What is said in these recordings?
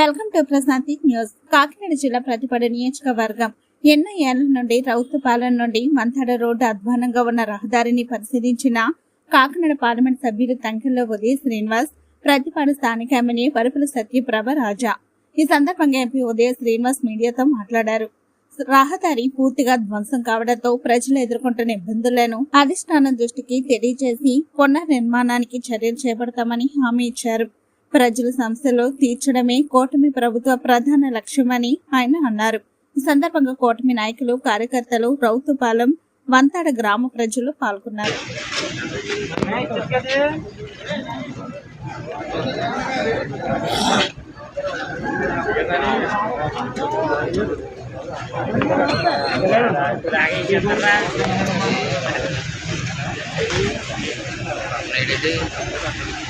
Welcome to Prashanti news. Kakinada జిల్లా ప్రతిపడ నియోజకవర్గం ఎన్నో ఏళ్ళ నుండి రౌతుపాలెం నుండి మంతాడ రోడ్డు అధ్వానంగా ఉన్న రహదారిని పరిశీలించిన కాకినాడ పార్లమెంట్ సభ్యులు తంకెల్లో ఉదయ శ్రీనివాస్ ప్రతిపాడు స్థానిక ఎమ్మెల్యే పరుపుల సత్యప్రభ రాజా. ఈ సందర్భంగా ఎంపీ ఉదయ శ్రీనివాస్ మీడియాతో మాట్లాడారు. రహదారి పూర్తిగా ధ్వంసం కావడంతో ప్రజలు ఎదుర్కొంటున్న ఇబ్బందులను అధిష్టానం దృష్టికి తెలియజేసి పునర్నిర్మాణానికి చర్యలు చేపడతామని హామీ ఇచ్చారు. ప్రజల సమస్యలు తీర్చడమే కూటమి ప్రభుత్వ ప్రధాన లక్ష్యమని ఆయన అన్నారు. ఈ సందర్భంగా కూటమి నాయకులు కార్యకర్తలు రౌతుపాలెం వంతాడ గ్రామ ప్రజలు పాల్గొన్నారు. వచ్చారండి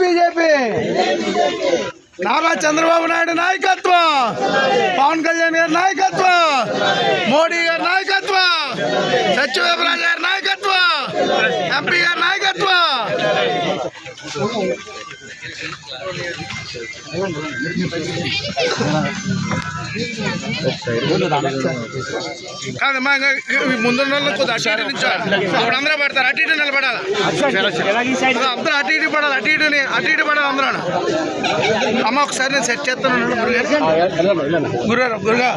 బీజేపీ. నారా చంద్రబాబు నాయుడు నాయకత్వం. పవన్ కళ్యాణ్ గారి నాయకత్వం. మోడీ గారి నాయకత్వం. సత్యదేవరాజు గారి నాయకత్వం. ఎంపీ గారి నాయకత్వం. 我么东 కాదమ్మా ముందున్న వాళ్ళు కొద్దిగా అటు ఇటు నిల్చోవాలి. అప్పుడు అందరూ పడతారు అటు ఇటు నిలబడాలి? అందరూ అటు ఇటు పడాలి అటు ఇటు అటు ఇటు పడాలి అందరూ అమ్మ ఒకసారి నేను సెట్ చేస్తాను గురుగారు గురుగా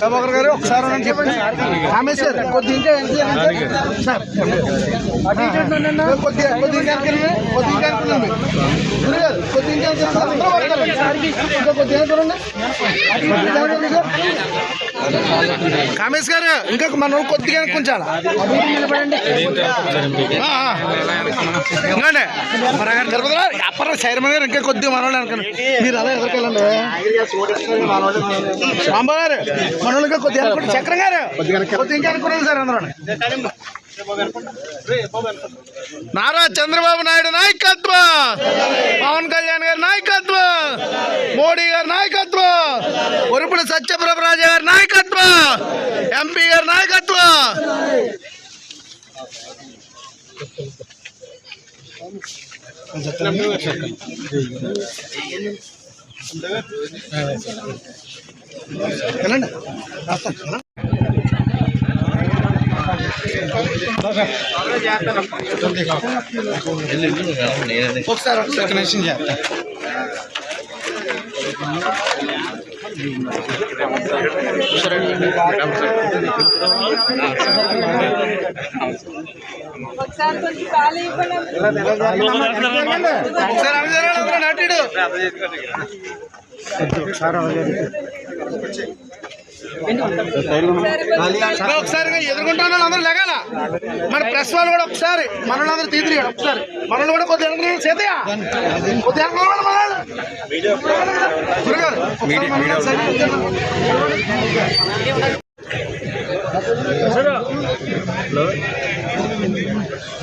ప్రభాకర్ గారు ఒకసారి ఉండండి చెప్పండి. ఆమె సార్ కొద్దిగా సార్ కొద్దిగా కొద్దిగా. గురుగారు కొద్దిగా ఇంకా కొద్దిగా కామేష్ గారు ఇంకా మనం కొద్దిగా కొంచెం ఇంకోండి మన అప్పర్ చైర్మన్ గారు ఇంకా కొద్దిగా మనవాళ్ళు అనుకోండి మీరు అలా ఎదురుకెళ్ళండి రాంబాబు మనోళ్ళు ఇంకా కొద్దిగా చక్రం గారు కొద్దిగా ఇంకా అనుకున్నాను సార్ అందరూ. నారా చంద్రబాబు నాయుడు నాయకత్వం. పవన్ కళ్యాణ్ గారి నాయకత్వం. మోడీ గారి నాయకత్వం. ఉరుపుల సత్యప్రభరాజు గారి నాయకత్వం. ఎంపీ గారి నాయకత్వం. వెళ్ళండి ఒకసారి ఒకసారి నిమిషం చేస్తా ఒకసారి అందరూ అందరూ నాటిడు సరే, ఒకసారి ఒకసారిగా ఎదుర్కొంటున్నాను అందరూ లెగాల? మన ప్రెస్ వాళ్ళు కూడా ఒకసారి మనల్ని అందరూ తీదిరి ఒకసారి. మనల్ని కూడా కొద్ది ఎనకలు చేతయా కొద్ది ఎనకలు కూడా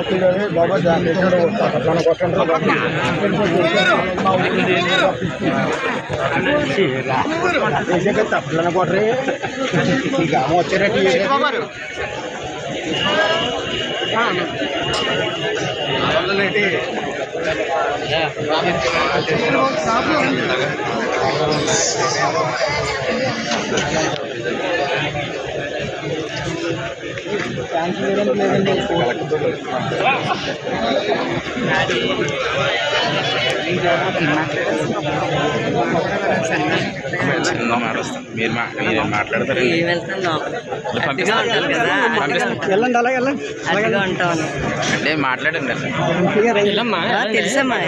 పార్టీలోనే బాబా దాన్ని ఎక్కడ మన కొట్టండి తప్పులన కొట్టరే ఇక అమ్మ వచ్చారంటే సాపు చిన్న మీరు మీరు మాట్లాడతారు? వెళ్ళండి ఉంటాను అంటే మాట్లాడండి తెలుసమ్మా.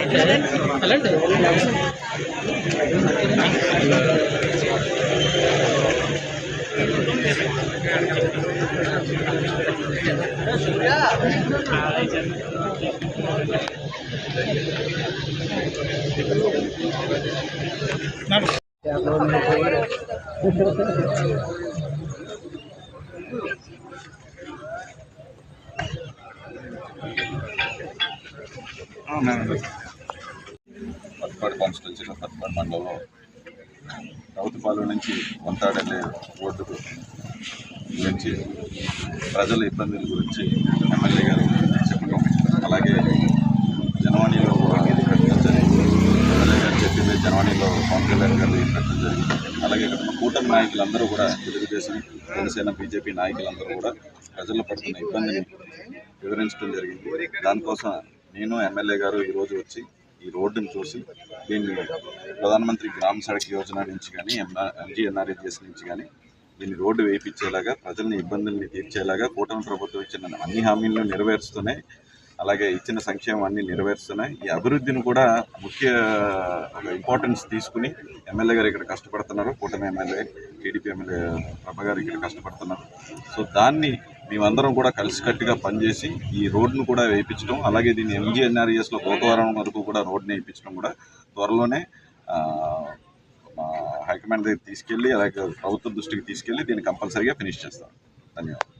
పట్పాడు కాన్స్టిట్యున్సీలో పట్పాడు మండలంలో. రౌతుపాలెం నుంచి వంతాడలే రోడ్డు గురించి ప్రజల ఇబ్బందుల గురించి ఎమ్మెల్యే గారు చెప్పడం. అలాగే జనవాణిలో ఇది పెట్టడం జరిగింది. ఎమ్మెల్యే గారు చెప్పింది జనవాణిలో పవన్ కళ్యాణ్ గారు ఇది పెట్టడం జరిగింది. అలాగే ఇక్కడ కూటమి నాయకులందరూ కూడా తెలుగుదేశం జనసేన బీజేపీ నాయకులందరూ కూడా ప్రజల్లో పడుతున్న ఇబ్బందిని వివరించడం జరిగింది. దానికోసం నేను ఎమ్మెల్యే గారు ఈరోజు వచ్చి ఈ రోడ్డును చూసి దీన్ని ప్రధానమంత్రి గ్రామ సడక్ యోజన నుంచి కానీ ఎంజీఎన్ఆర్ఎస్ నుంచి కానీ దీన్ని రోడ్డు వేయించేలాగా ప్రజల్ని ఇబ్బందుల్ని తీర్చేలాగా కూటమి ప్రభుత్వం ఇచ్చిన అన్ని హామీలను నెరవేరుస్తున్నాయి. అలాగే ఇచ్చిన సంక్షేమం అన్ని నెరవేరుస్తున్నాయి. ఈ అభివృద్ధిని కూడా ముఖ్య ఇంపార్టెన్స్ తీసుకుని ఎమ్మెల్యే గారు ఇక్కడ కష్టపడుతున్నారు కూటమి ఎమ్మెల్యే టీడీపీ ఎమ్మెల్యే ప్రభ గారు ఇక్కడ కష్టపడుతున్నారు. సో దాన్ని మేమందరం కూడా కలిసికట్టుగా పనిచేసి ఈ రోడ్డును కూడా వేయించడం అలాగే దీన్ని ఎంజీఎన్ఆర్ఎస్లో గోకవరం వరకు కూడా రోడ్డుని వేయించడం కూడా త్వరలోనే మా హైకమాండ్ దగ్గర తీసుకెళ్ళి అలాగే ప్రభుత్వ దృష్టికి తీసుకెళ్ళి దీన్ని కంపల్సరీగా ఫినిష్ చేస్తాం ధన్యవాదాలు.